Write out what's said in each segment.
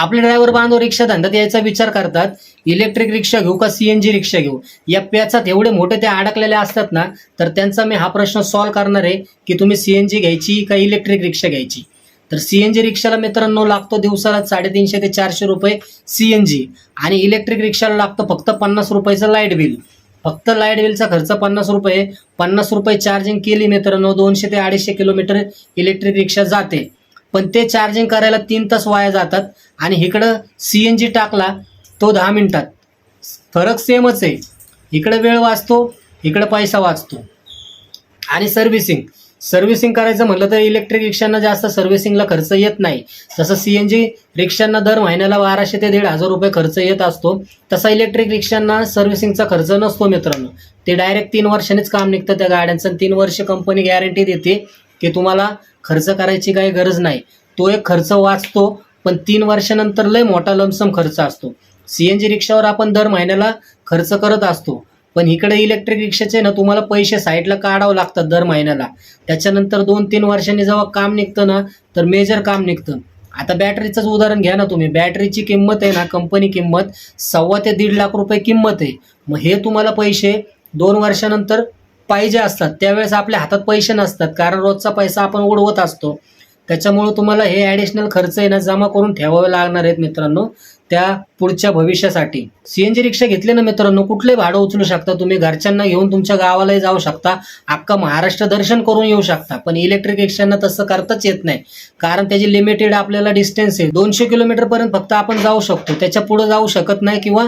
आपले ड्रायव्हर बांधव रिक्षा धंद्यात यायचा विचार करतात इलेक्ट्रिक रिक्षा घेऊ का सीएनजी रिक्षा घेऊ? या प्याचात एवढे मोठे ते अडकलेले असतात ना तर त्यांचा मी हा प्रश्न सॉल्व्ह करणार आहे की तुम्ही सीएनजी घ्यायची का इलेक्ट्रिक रिक्षा घ्यायची? तर सीएनजी रिक्षाला मित्रांनो लागतो दिवसाला साडेतीनशे ते चारशे रुपये सीएनजी आणि इलेक्ट्रिक रिक्षाला लागतो फक्त पन्नास रुपयाचं लाइट बिल फक्त लाइट बिलचा खर्च पन्नास रुपये. पन्नास रुपये चार्जिंग केली मित्रांनो दोनशे ते अडीचशे किलोमीटर इलेक्ट्रिक रिक्षा जाते. पण ते चार्जिंग करायला तीन तास वाया जातात. आणि इकडं सी एन जी टाकला तो दहा मिनिटात. फरक सेमच आहे. इकडं वेळ वाचतो इकडं पैसा वाचतो. आणि सर्व्हिसिंग सर्व्हिसिंग करायचं म्हटलं तर इलेक्ट्रिक रिक्षांना जास्त सर्व्हिसिंगला खर्च येत नाही. जसं सी एन जी रिक्षांना दर महिन्याला बाराशे ते दीड हजार रुपये खर्च येत असतो. तसा इलेक्ट्रिक रिक्षांना सर्व्हिसिंगचा खर्च नसतो मित्रांनो. ते डायरेक्ट तीन वर्षांनीच काम निघतं त्या गाड्यांचं तीन वर्ष कंपनी गॅरंटी देते. की तुम्हाला खर्च करायची काही गरज नाही. तो एक खर्च वाचतो पण तीन वर्षानंतर लय मोठा लमसम खर्च असतो. सी एन जी रिक्षावर आपण दर महिन्याला खर्च करत असतो. पण इकडे इलेक्ट्रिक रिक्षाचे ना तुम्हाला पैसे साईडला काढावं लागतात दर महिन्याला. त्याच्यानंतर दोन तीन वर्षांनी जेव्हा काम निघतं ना तर मेजर काम निघतं. आता बॅटरीचंच उदाहरण घ्या ना तुम्ही. बॅटरीची किंमत आहे ना कंपनी किंमत सव्वा ते दीड लाख रुपये किंमत आहे. मग हे तुम्हाला पैसे दोन वर्षानंतर पाहिजे असतात त्यावेळेस आपल्या हातात पैसे नसतात. कारण रोजचा पैसा आपण उडवत असतो. त्याच्यामुळं तुम्हाला हे ॲडिशनल खर्च आहे ना जमा करून ठेवावे लागणार आहेत मित्रांनो. त्या पुढच्या भविष्यासाठी. सीएनजी रिक्षा घेतली ना मित्रांनो कुठले भाडं उचलू शकता तुम्ही? घरच्यांना घेऊन तुमच्या गावालाही जाऊ शकता. अख्खा महाराष्ट्र दर्शन करून येऊ शकता. पण इलेक्ट्रिक रिक्षांना तसं करताच येत नाही. कारण त्याची लिमिटेड आपल्याला डिस्टन्स आहे. दोनशे किलोमीटर पर्यंत फक्त आपण जाऊ शकतो. त्याच्या पुढे जाऊ शकत नाही किंवा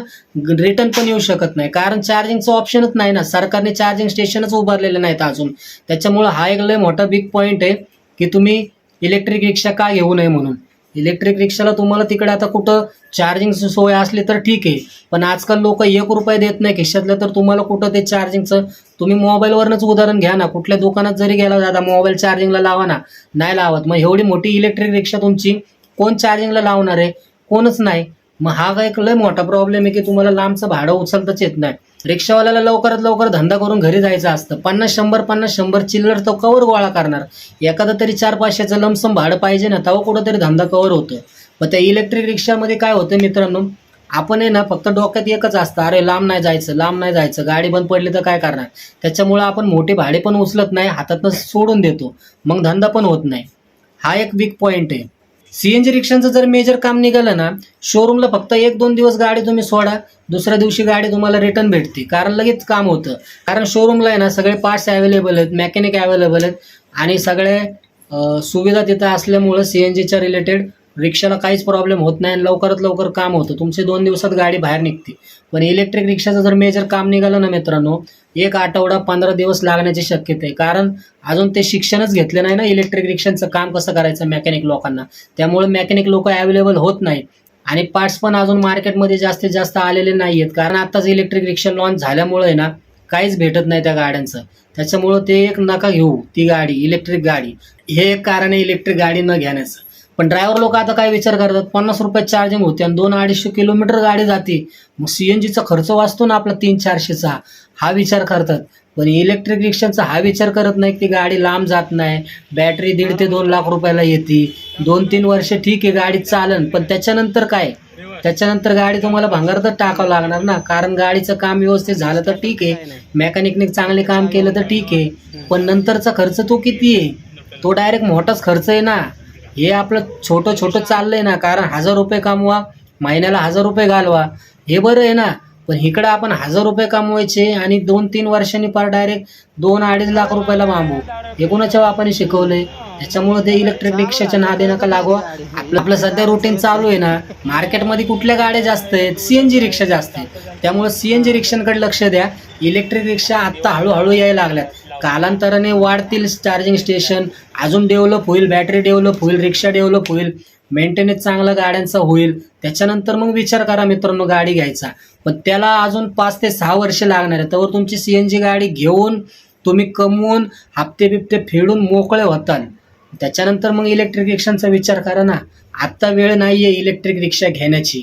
रिटर्न पण येऊ शकत नाही. कारण चार्जिंगचं ऑप्शनच नाही ना. सरकारने चार्जिंग स्टेशनच उभारलेले नाहीत अजून. त्याच्यामुळं हा एक लय मोठा बिग पॉईंट आहे की तुम्ही इलेक्ट्रिक रिक्षा का घेऊ नये म्हणून? इलेक्ट्रिक रिक्षाला तुम्हाला तिकडे आता कुठं चार्जिंग सोय असली तर ठीक आहे. पण आजकाल लोक एक रुपये देत नाही. खिशातलं तर तुम्हाला कुठं ते चार्जिंगचं तुम्ही मोबाईलवरनंच उदाहरण घ्या ना. कुठल्या दुकानात जरी गेला दादा मोबाईल चार्जिंगला लावा ना. नाही लावत. मग एवढी मोठी इलेक्ट्रिक रिक्षा तुमची कोण चार्जिंगला लावणार आहे? कोणच नाही. मग हा काय एक लय मोठा प्रॉब्लेम आहे की तुम्हाला लांबचं भाडं उचलताच येत नाही. रिक्षावाल्याला लवकरात लवकर धंदा करून घरी जायचं असतं. पन्नास शंभर पन्नास शंभर चिल्लर तो कवर गोळा करणार. एखादं तरी चार पाचशेचं लमसम भाडं पाहिजे ना तेव्हा कुठंतरी धंदा कवर होतो मग त्या इलेक्ट्रिक रिक्षामध्ये काय होतं मित्रांनो? आपण आहे ना फक्त डोक्यात एकच असतं. अरे लांब नाही जायचं लांब नाही जायचं. गाडी बंद पडली तर काय करणार? त्याच्यामुळं आपण मोठे भाडे पण उचलत नाही हातातनं सोडून देतो. मग धंदा पण होत नाही. हा एक वीक पॉईंट आहे. सीएनजी रिक्षांचं जर मेजर काम निघालं ना शोरूमला फक्त एक दोन दिवस गाडी तुम्ही सोडा दुसऱ्या दिवशी गाडी तुम्हाला रिटर्न भेटते. कारण लगेच काम होतं. कारण शोरूमला आहे ना सगळे पार्ट्स अवेलेबल आहेत मेकॅनिक अवेलेबल आहेत आणि सगळे सुविधा तिथं असल्यामुळं सी एन जीच्या रिलेटेड रिक्षाला काहीच प्रॉब्लेम होत नाही आणि लवकरात लवकर काम होतं. तुमचे दोन दिवसात गाडी बाहेर निघते. पण इलेक्ट्रिक रिक्षाचं जर मेजर काम निघालं ना मित्रांनो एक आठवडा पंधरा दिवस लागण्याची शक्यता आहे. कारण अजून ते शिक्षणच घेतले नाही ना इलेक्ट्रिक रिक्षांचं काम कसं करायचं मेकॅनिक लोकांना. त्यामुळे मेकॅनिक लोक अवेलेबल होत नाही आणि पार्ट्स पण अजून मार्केटमध्ये जास्तीत जास्त आलेले नाही आहेत कारण आत्ताच इलेक्ट्रिक रिक्षा लॉन्च झाल्यामुळे ना काहीच भेटत नाही त्या गाड्यांचं. त्याच्यामुळं ते एक नका घेऊ ती गाडी इलेक्ट्रिक गाडी. हे एक कारण आहे इलेक्ट्रिक गाडी न घेण्याचं. पण ड्रायव्हर लोक आता काय विचार करतात? पन्नास रुपयात चार्जिंग होते आणि दोन अडीचशे किलोमीटर गाडी जाते. मग सीएनजीचा खर्च वाचतो ना आपला तीन चारशेचा. हा विचार करतात. पण इलेक्ट्रिक रिक्षाचा हा विचार करत नाही की गाडी लांब जात नाही. बॅटरी दीड ते दोन लाख रुपयाला येते. दोन तीन वर्ष ठीक आहे गाडी चालन. पण त्याच्यानंतर काय? त्याच्यानंतर गाडी तुम्हाला भांगारतच टाकावं लागणार ना. कारण गाडीचं काम व्यवस्थित झालं तर ठीक आहे. मेकॅनिकने चांगले काम केलं तर ठीक आहे. पण नंतरचा खर्च तो किती आहे? तो डायरेक्ट मोठाच खर्च आहे ना. हे आपलं छोटं छोटं चाललंय ना कारण हजार रुपये कमवा महिन्याला हजार रुपये घालवा. हे बरं आहे ना पण इकडं आपण हजार रुपये कमवायचे आणि दोन तीन वर्षांनी पार डायरेक्ट दोन अडीच लाख रुपयाला मांबू हे कोणाच्या बापाने शिकवलंय? त्याच्यामुळे ते इलेक्ट्रिक रिक्षाच्या नादे नका लागवा आपलं आपलं सध्या रुटीन चालू आहे ना मार्केटमध्ये कुठल्या गाड्या जास्त आहेत? सीएनजी रिक्षा जास्त आहेत. त्यामुळे सीएनजी रिक्षांकडे लक्ष द्या. इलेक्ट्रिक रिक्षा आत्ता हळूहळू यायला लागल्यात. कालांतराने वाढतील चार्जिंग स्टेशन अजून डेव्हलप होईल बॅटरी डेव्हलप होईल रिक्षा डेव्हलप होईल. मेंटेनन्स चांगला गाड्यांचा होईल. त्याच्यानंतर मग विचार करा मित्रांनो गाडी घ्यायचा. पण त्याला अजून पाच ते सहा वर्ष लागणार आहे तर तुमची सी एन जी गाडी घेऊन तुम्ही कमवून हप्ते बिप्ते फेडून मोकळे होताल. त्याच्यानंतर मग इलेक्ट्रिक रिक्षांचा विचार करा ना. आत्ता वेळ नाही आहे इलेक्ट्रिक रिक्षा घेण्याची.